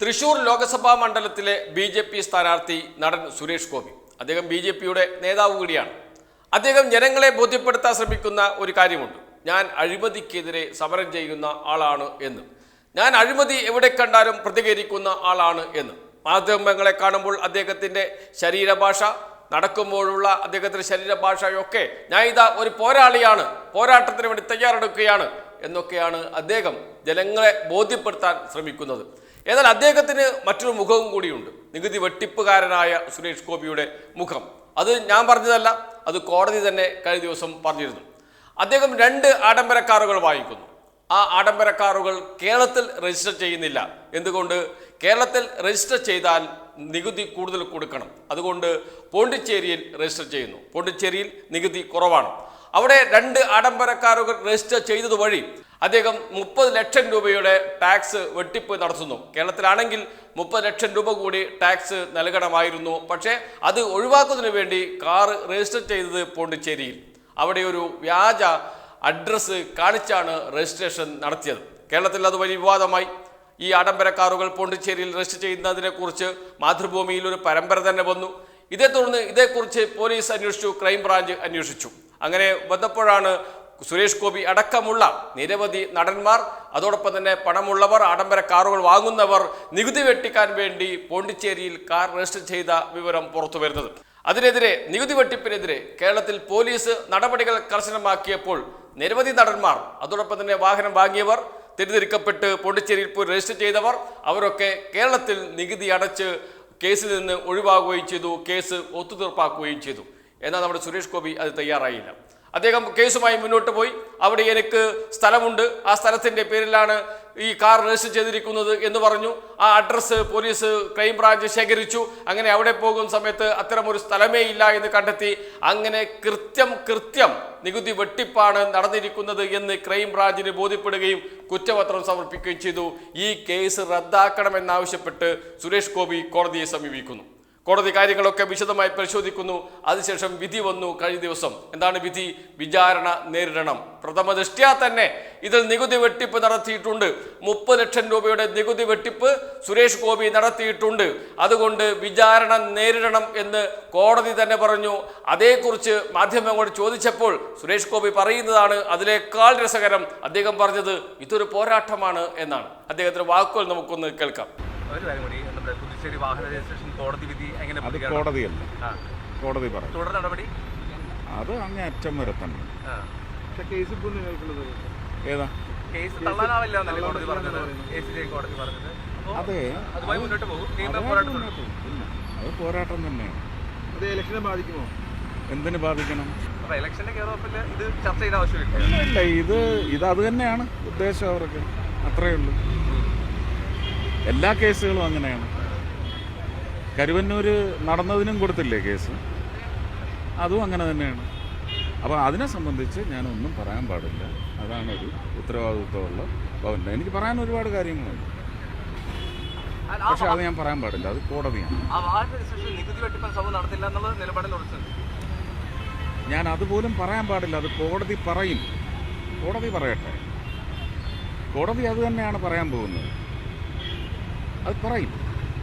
തൃശൂർ ലോക്സഭാ മണ്ഡലത്തിലെ B J P സ്ഥാനാർത്ഥി നടൻ സുരേഷ് ഗോപി. അദ്ദേഹം ബി ജെ പിയുടെ നേതാവ് കൂടിയാണ്. അദ്ദേഹം ജനങ്ങളെ ബോധ്യപ്പെടുത്താൻ ശ്രമിക്കുന്ന ഒരു കാര്യമുണ്ട്. ഞാൻ അഴിമതിക്കെതിരെ സമരം ചെയ്യുന്ന ആളാണ് എന്ന്. ഞാൻ അഴിമതി എവിടെ കണ്ടാലും പ്രതികരിക്കുന്ന ആളാണ് എന്ന്. മാധ്യമങ്ങളെ കാണുമ്പോൾ അദ്ദേഹത്തിന്റെ ശരീരഭാഷ നടക്കുമ്പോഴുള്ള അദ്ദേഹത്തിന്റെ ശരീരഭാഷയൊക്കെ ഞാൻ ഇതാ ഒരു പോരാളിയാണ് പോരാട്ടത്തിന് വേണ്ടി തയ്യാറെടുക്കുകയാണ് എന്നൊക്കെയാണ് അദ്ദേഹം ജനങ്ങളെ ബോധ്യപ്പെടുത്താൻ ശ്രമിക്കുന്നത്. എന്നാൽ അദ്ദേഹത്തിന് മറ്റൊരു മുഖവും കൂടിയുണ്ട്. നികുതി വെട്ടിപ്പുകാരനായ സുരേഷ് ഗോപിയുടെ മുഖം. അത് ഞാൻ പറഞ്ഞതല്ല അത് കോടതി തന്നെ കഴിഞ്ഞ ദിവസം പറഞ്ഞിരുന്നു. അദ്ദേഹം രണ്ട് ആഡംബര കാറുകൾ വാങ്ങിക്കുന്നു. ആ ആഡംബര കാറുകൾ കേരളത്തിൽ രജിസ്റ്റർ ചെയ്യുന്നില്ല. എന്തുകൊണ്ട്? കേരളത്തിൽ രജിസ്റ്റർ ചെയ്താൽ നികുതി കൂടുതൽ കൊടുക്കണം. അതുകൊണ്ട് പോണ്ടിച്ചേരിയിൽ രജിസ്റ്റർ ചെയ്യുന്നു. പോണ്ടിച്ചേരിയിൽ നികുതി കുറവാണ്. അവിടെ രണ്ട് ആഡംബര കാറുകൾ രജിസ്റ്റർ ചെയ്തത് വഴി അദ്ദേഹം മുപ്പത് ലക്ഷം രൂപയുടെ ടാക്സ് വെട്ടിപ്പ് നടത്തുന്നു. കേരളത്തിലാണെങ്കിൽ മുപ്പത് ലക്ഷം രൂപ കൂടി ടാക്സ് നൽകണമായിരുന്നു. പക്ഷേ അത് ഒഴിവാക്കുന്നതിന് വേണ്ടി കാർ രജിസ്റ്റർ ചെയ്തത് പോണ്ടിച്ചേരിയിൽ. അവിടെ ഒരു വ്യാജ അഡ്രസ്സ് കാണിച്ചാണ് രജിസ്ട്രേഷൻ നടത്തിയത്. കേരളത്തിൽ അത് വലിയ വിവാദമായി. ഈ ആഡംബര കാറുകൾ പോണ്ടിച്ചേരിയിൽ രജിസ്റ്റർ ചെയ്യുന്നതിനെക്കുറിച്ച് മാതൃഭൂമിയിൽ ഒരു പരമ്പര തന്നെ വന്നു. ഇതേ തുടർന്ന് ഇതേക്കുറിച്ച് പോലീസ് അന്വേഷിച്ചു ക്രൈംബ്രാഞ്ച് അന്വേഷിച്ചു. അങ്ങനെ വന്നപ്പോഴാണ് സുരേഷ് ഗോപി അടക്കമുള്ള നിരവധി നടന്മാർ അതോടൊപ്പം തന്നെ പണമുള്ളവർ ആഡംബര കാറുകൾ വാങ്ങുന്നവർ നികുതി വെട്ടിക്കാൻ വേണ്ടി പോണ്ടിച്ചേരിയിൽ കാർ രജിസ്റ്റർ ചെയ്ത വിവരം പുറത്തു വരുന്നത്. അതിനെതിരെ നികുതി വെട്ടിപ്പിനെതിരെ കേരളത്തിൽ പോലീസ് നടപടികൾ കർശനമാക്കിയപ്പോൾ നിരവധി നടന്മാർ അതോടൊപ്പം തന്നെ വാഹനം വാങ്ങിയവർ തെറ്റിദ്ധരിക്കപ്പെട്ട് പോണ്ടിച്ചേരിയിൽ പോയി രജിസ്റ്റർ ചെയ്തവർ അവരൊക്കെ കേരളത്തിൽ നികുതി അടച്ച് കേസിൽ നിന്ന് ഒഴിവാകുകയും ചെയ്തു കേസ് ഒത്തുതീർപ്പാക്കുകയും ചെയ്തു. എന്നാൽ നമ്മുടെ സുരേഷ് ഗോപി അത് തയ്യാറായില്ല. അദ്ദേഹം കേസുമായി മുന്നോട്ട് പോയി. അവിടെ എനിക്ക് സ്ഥലമുണ്ട്. ആ സ്ഥലത്തിന്റെ പേരിലാണ് ഈ കാർ രജിസ്റ്റർ ചെയ്തിരിക്കുന്നത് എന്ന് പറഞ്ഞു. ആ അഡ്രസ്സ് പോലീസ് ക്രൈംബ്രാഞ്ച് ശേഖരിച്ചു. അങ്ങനെ അവിടെ പോകുന്ന സമയത്ത് അത്തരമൊരു സ്ഥലമേ ഇല്ല എന്ന് കണ്ടെത്തി. അങ്ങനെ കൃത്യം കൃത്യം നികുതി വെട്ടിപ്പാണ് നടന്നിരിക്കുന്നത് എന്ന് ക്രൈംബ്രാഞ്ചിന് ബോധ്യപ്പെടുകയും കുറ്റപത്രം സമർപ്പിക്കുകയും ചെയ്തു. ഈ കേസ് റദ്ദാക്കണമെന്നാവശ്യപ്പെട്ട് സുരേഷ് ഗോപി കോടതിയെ സമീപിക്കുന്നു. കോടതി കാര്യങ്ങളൊക്കെ വിശദമായി പരിശോധിക്കുന്നു. അതിനുശേഷം വിധി വന്നു കഴിഞ്ഞ ദിവസം. എന്താണ് വിധി? വിചാരണ നേരിടണം. പ്രഥമ ദൃഷ്ട്യാ തന്നെ ഇതിൽ നികുതി വെട്ടിപ്പ് നടത്തിയിട്ടുണ്ട്. മുപ്പത് ലക്ഷം രൂപയുടെ നികുതി വെട്ടിപ്പ് സുരേഷ് ഗോപി നടത്തിയിട്ടുണ്ട്. അതുകൊണ്ട് വിചാരണ നേരിടണം എന്ന് കോടതി തന്നെ പറഞ്ഞു. അതേക്കുറിച്ച് മാധ്യമങ്ങളോട് ചോദിച്ചപ്പോൾ സുരേഷ് ഗോപി പറയുന്നതാണ് അതിലേക്കാൾ രസകരം അദ്ദേഹം പറഞ്ഞത് ഇതൊരു പോരാട്ടമാണ് എന്നാണ്. അദ്ദേഹത്തിന്റെ വാക്കുകൾ നമുക്കൊന്ന് കേൾക്കാം. ഒരു കാര്യം കൂടി പുതുച്ചേരി വാഹന രജിസ്ട്രേഷൻ കോടതി വിധി എങ്ങനെ അത്? കോടതിയല്ല. ആ. കോടതി പറയും. തുടർ നടപടി? അത് അങ്ങ് അറ്റം വരെ തന്നെ. ആ. പക്ഷെ കേസ് ഇപ്പോൾ നിങ്ങൾക്കുള്ളത് ഏതാ? കേസ് തള്ളാനാവില്ല എന്നല്ലേ കോടതി പറഞ്ഞത്? എ സി കോടതി പറഞ്ഞത്. അതെ. അതുമായി മുന്നോട്ട് പോകും. പോരാട്ടം അത് പോരാട്ടം തന്നെയാണ് അത് ഇലക്ഷനെ ബാധിക്കുമോ? എന്തിനു ബാധിക്കണം? ഇലക്ഷന്റെ ഇത് ചർച്ച ചെയ്ത ആവശ്യമില്ല. ഇല്ല ഇല്ല. ഇത് ഇത് അത് തന്നെയാണ് ഉദ്ദേശം അവർക്ക്. അത്രയേ ഉള്ളൂ. എല്ലാ കേസുകളും അങ്ങനെയാണ്. കരുവന്നൂര് നടന്നതിനും കൊടുത്തില്ലേ കേസ്? അതും അങ്ങനെ തന്നെയാണ്. അപ്പോൾ അതിനെ സംബന്ധിച്ച് ഞാനൊന്നും പറയാൻ പാടില്ല. അതാണ് ഒരു ഉത്തരവാദിത്വമുള്ള ഭവന്റെ എനിക്ക് പറയാൻ ഒരുപാട് കാര്യങ്ങളുണ്ട്. പക്ഷെ അത് ഞാൻ പറയാൻ പാടില്ല. അത് കോടതിയാണ്. ഞാൻ അതുപോലും പറയാൻ പാടില്ല. അത് കോടതി പറയും. കോടതി പറയട്ടെ. കോടതി അത് തന്നെയാണ് പറയാൻ പോകുന്നത്. അത് പറയും.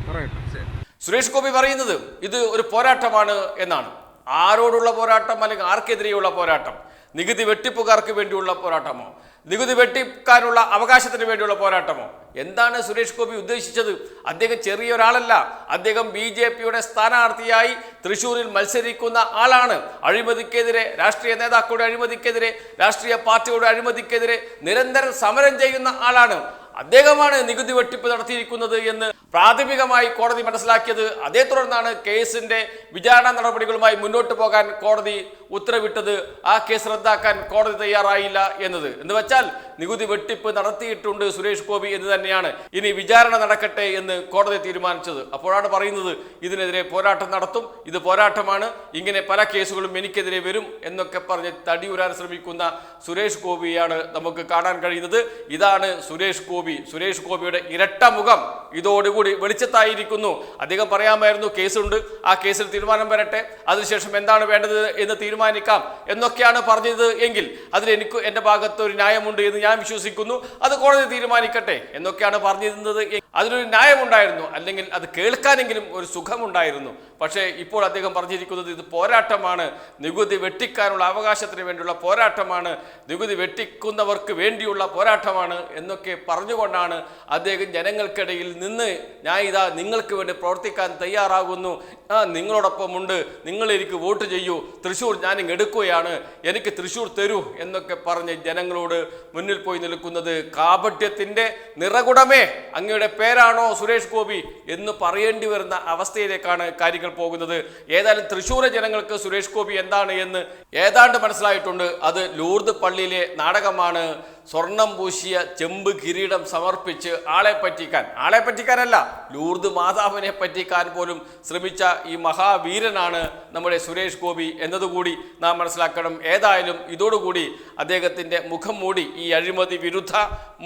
പറയട്ടെ. സുരേഷ് ഗോപി പറയുന്നത് ഇത് ഒരു പോരാട്ടമാണ് എന്നാണ്. ആരോടുള്ള പോരാട്ടം അല്ലെങ്കിൽ ആർക്കെതിരെയുള്ള പോരാട്ടം? നികുതി വെട്ടിപ്പുകാർക്ക് വേണ്ടിയുള്ള പോരാട്ടമോ? നികുതി വെട്ടിക്കാനുള്ള അവകാശത്തിന് വേണ്ടിയുള്ള പോരാട്ടമോ? എന്താണ് സുരേഷ് ഗോപി ഉദ്ദേശിച്ചത്? അദ്ദേഹം ചെറിയ ഒരാളല്ല. അദ്ദേഹം ബി ജെ പിയുടെ സ്ഥാനാർത്ഥിയായി തൃശ്ശൂരിൽ മത്സരിക്കുന്ന ആളാണ്. അഴിമതിക്കെതിരെ രാഷ്ട്രീയ നേതാക്കളുടെ അഴിമതിക്കെതിരെ രാഷ്ട്രീയ പാർട്ടികളുടെ അഴിമതിക്കെതിരെ നിരന്തരം സമരം ചെയ്യുന്ന ആളാണ്. അദ്ദേഹമാണ് നികുതി വെട്ടിപ്പ് നടത്തിയിരിക്കുന്നത് എന്ന് പ്രാഥമികമായി കോടതി മനസ്സിലാക്കിയത്. അതേ തുടർന്നാണ് കേസിന്റെ വിചാരണ നടപടികളുമായി മുന്നോട്ട് പോകാൻ കോടതി ഉത്തരവിട്ടത് ആ കേസ് റദ്ദാക്കാൻ കോടതി തയ്യാറായില്ല എന്നത്. എന്ന് വെച്ചാൽ നികുതി വെട്ടിപ്പ് നടത്തിയിട്ടുണ്ട് സുരേഷ് ഗോപി എന്ന് തന്നെയാണ്. ഇനി വിചാരണ നടക്കട്ടെ എന്ന് കോടതി തീരുമാനിച്ചത്. അപ്പോഴാണ് പറയുന്നത് ഇതിനെതിരെ പോരാട്ടം നടത്തും ഇത് പോരാട്ടമാണ് ഇങ്ങനെ പല കേസുകളും എനിക്കെതിരെ വരും എന്നൊക്കെ പറഞ്ഞ് തടിയുരാൻ ശ്രമിക്കുന്ന സുരേഷ് ഗോപിയാണ് നമുക്ക് കാണാൻ കഴിയുന്നത്. ഇതാണ് സുരേഷ് ഗോപി. സുരേഷ് ഗോപിയുടെ ഇരട്ട മുഖം ഇതോടുകൂടി വെളിച്ചത്തായിരിക്കുന്നു. അദ്ദേഹം പറയാമായിരുന്നു കേസുണ്ട്. ആ കേസിൽ തീരുമാനം വരട്ടെ. അതിനുശേഷം എന്താണ് വേണ്ടത് എന്ന് തീരുമാനിക്കാം എന്നൊക്കെയാണ് പറഞ്ഞത് എങ്കിൽ അതിൽ എനിക്ക് എന്റെ ഭാഗത്ത് ഒരു ന്യായമുണ്ട് എന്ന് ഞാൻ വിശ്വസിക്കുന്നു. അത് കോടതി തീരുമാനിക്കട്ടെ എന്നൊക്കെയാണ് പറഞ്ഞിരുന്നത് അതിനൊരു ന്യായമുണ്ടായിരുന്നു. അല്ലെങ്കിൽ അത് കേൾക്കാനെങ്കിലും ഒരു സുഖമുണ്ടായിരുന്നു. പക്ഷേ ഇപ്പോൾ അദ്ദേഹം പറഞ്ഞിരിക്കുന്നത് ഇത് പോരാട്ടമാണ്. നികുതി വെട്ടിക്കാനുള്ള അവകാശത്തിന് വേണ്ടിയുള്ള പോരാട്ടമാണ്. നികുതി വെട്ടിക്കുന്നവർക്ക് വേണ്ടിയുള്ള പോരാട്ടമാണ് എന്നൊക്കെ പറഞ്ഞുകൊണ്ടാണ് അദ്ദേഹം ജനങ്ങൾക്കിടയിൽ നിന്ന് ഞാൻ ഇതാ നിങ്ങൾക്ക് വേണ്ടി പ്രവർത്തിക്കാൻ തയ്യാറാകുന്നു. ആ നിങ്ങളോടൊപ്പമുണ്ട്. നിങ്ങൾ എനിക്ക് വോട്ട് ചെയ്യൂ. തൃശ്ശൂർ ഞാൻ എടുക്കുകയാണ്. എനിക്ക് തൃശ്ശൂർ തരൂ എന്നൊക്കെ പറഞ്ഞ് ജനങ്ങളോട് മുന്നിൽ പോയി നിൽക്കുന്നത് കാപട്യത്തിന്റെ നിറകുടമേ അങ്ങയുടെ പേരാണോ സുരേഷ് ഗോപി എന്ന് പറയേണ്ടി വരുന്ന അവസ്ഥയിലേക്കാണ് കാര്യങ്ങൾ പോകുന്നത്. ഏതായാലും തൃശ്ശൂരെ ജനങ്ങൾക്ക് സുരേഷ് ഗോപി എന്താണ് എന്ന് ഏതാണ്ട് മനസ്സിലായിട്ടുണ്ട്. അത് ലൂർദ് പള്ളിയിലെ നാടകമാണ്. സ്വർണം പൂശിയ ചെമ്പ് കിരീടം സമർപ്പിച്ച് ആളെ പറ്റിക്കാൻ. ആളെ പറ്റിക്കാനല്ല ലൂർദ് മാതാവിനെ പറ്റിക്കാൻ പോലും ശ്രമിച്ച ഈ മഹാവീരനാണ് നമ്മുടെ സുരേഷ് ഗോപി എന്നതുകൂടി നാം മനസ്സിലാക്കണം. ഏതായാലും ഇതോടുകൂടി അദ്ദേഹത്തിന്റെ മുഖം മൂടി ഈ അഴിമതി വിരുദ്ധ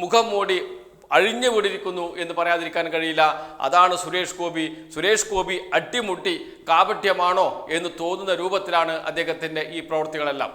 മുഖം മൂടി അഴിഞ്ഞു വീടിരിക്കുന്നു എന്ന് പറയാതിരിക്കാൻ കഴിയില്ല. അതാണ് സുരേഷ് ഗോപി. സുരേഷ് ഗോപി അട്ടിമുട്ടി കാപട്യമാണോ എന്ന് തോന്നുന്ന രൂപത്തിലാണ് അദ്ദേഹത്തിന്റെ ഈ പ്രവൃത്തികളെല്ലാം